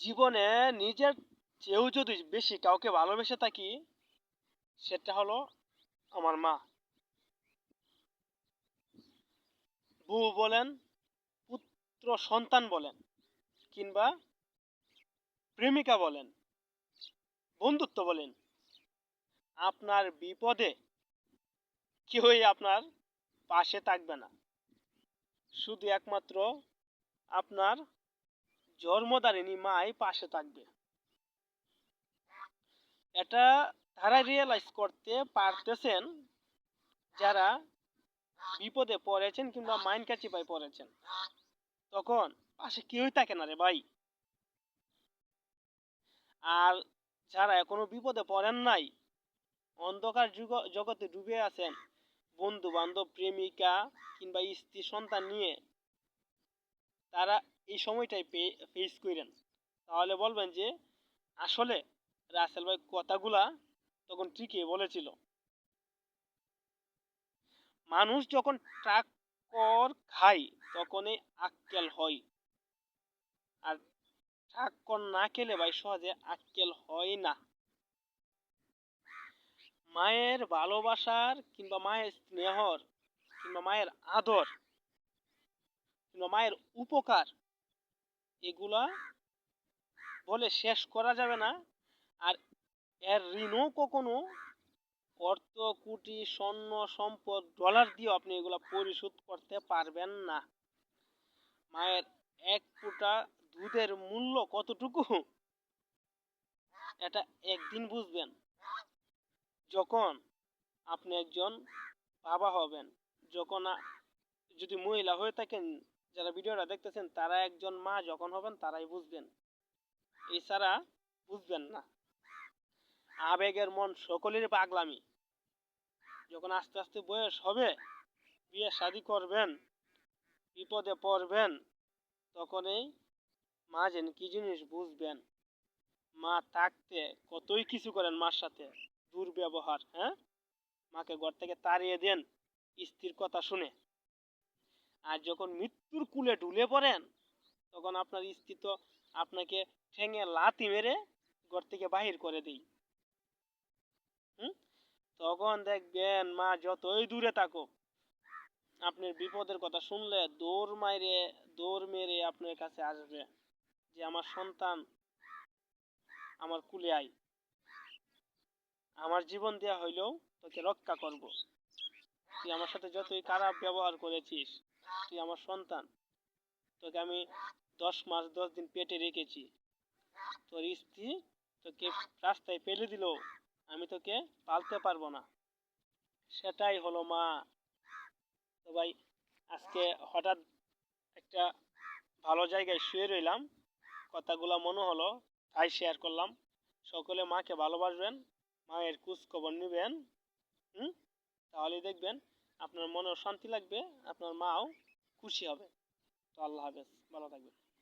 জীবনে নিজের চেয়েও যদি বেশি কাউকে ভালোবেসে থাকি, সেটা হলো আমার মা। বউ বলেন, পুত্র সন্তান বলেন, কিংবা প্রেমিকা বলেন, বন্ধুত্ব বলেন, আপনার বিপদে কেউই আপনার পাশে থাকবে না। শুধু একমাত্র আপনার জন্মদারিণী মাই পাশে থাকবে। এটা তারা রিয়েলাইজ করতে পারতেছেন যারা বিপদে পড়েছেন কিংবা মাইন্ড কাচিপায় পড়েছেন। তখন পাশে কেউই থাকে না রে ভাই। আর যারা এখনও বিপদে পড়েন নাই, অন্ধকার যুগ, জগতে ডুবে আছেন বন্ধু বান্ধব প্রেমিকা কিংবা স্ত্রী সন্তান নিয়ে তারা এই সময়টাই ফেস করেন তাহলে বলবেন যে, আসলে রাসেল ভাই কথাগুলা তখন ঠিকই বলেছিল। মানুষ যখন ট্রাক্কর খায়, তখনই আক্কেল হয়। আর ট্রাক্কর না খেলে ভাই সহজে আক্কেল হয় না। মায়ের ভালোবাসার কিংবা মায়ের স্নেহর কিংবা মায়ের আদর কিংবা মায়ের উপকার এগুলা বলে শেষ করা যাবে না। আর এর ঋণও কখনো অর্থ, কোটি, স্বর্ণ, সম্পদ ডলার দিয়েও আপনি এগুলা পরিশোধ করতে পারবেন না। মায়ের এক ফোঁটা দুধের মূল্য কতটুকু? এটা একদিন বুঝবেন। যখন আপনি একজন বাবা হবেন, যখন যদি মহিলা হয়ে থাকেন যারা ভিডিওটা দেখতেছেন, তারা একজন মা যখন হবেন, তারাই বুঝবেন। এছাড়া বুঝবেন না। আবেগের মন সকলের পাগলামি। যখন আস্তে আস্তে বয়স হবে, বিয়ে শাদি করবেন, বিপদে পড়বেন, তখনই মা যেন কি জিনিস বুঝবেন? মা থাকতে কতই কিছু করেন মার সাথে? দুর্ব্যবহার হ্যাঁ? মাকে ঘর থেকে তাড়িয়ে দেন স্ত্রীর কথা শুনে। আর যখন মৃত্যুর কুলে ঢুলে পড়েন, তখন আপনার স্ত্রী তো আপনাকে ঠেঙে লাথি মেরে ঘর থেকে বাহির করে দিই হুম? তখন দেখবেন মা যতই দূরে থাকুক আপনার বিপদের কথা শুনলে দৌড় মাইরে, দৌড় মেরে আপনার কাছে আসবে যে, আমার সন্তান আমার কুলে আয়। আমার জীবন দেওয়া হইলেও তোকে রক্ষা করব। তুই আমার সাথে যতই খারাপ ব্যবহার করেছিস তুই আমার সন্তান। তোকে আমি দশ মাস, দশ দিন পেটে রেখেছি। তোর স্ত্রী তোকে রাস্তায় ফেলে দিল। আমি তোকে পালতে পারব না। সেটাই হলো মা। তো ভাই, আজকে হঠাৎ একটা ভালো জায়গায় শুয়ে রইলাম। কথাগুলো মনে হলো, তাই শেয়ার করলাম। সকলে মাকে ভালোবাসবেন, মায়ের খোঁজ খবর নেবেন, হুম? তাহলে দেখবেন আপনার মনেও শান্তি লাগবে, আপনার মাও খুশি হবে তো আল্লাহ হাফেজ ভালো থাকবেন।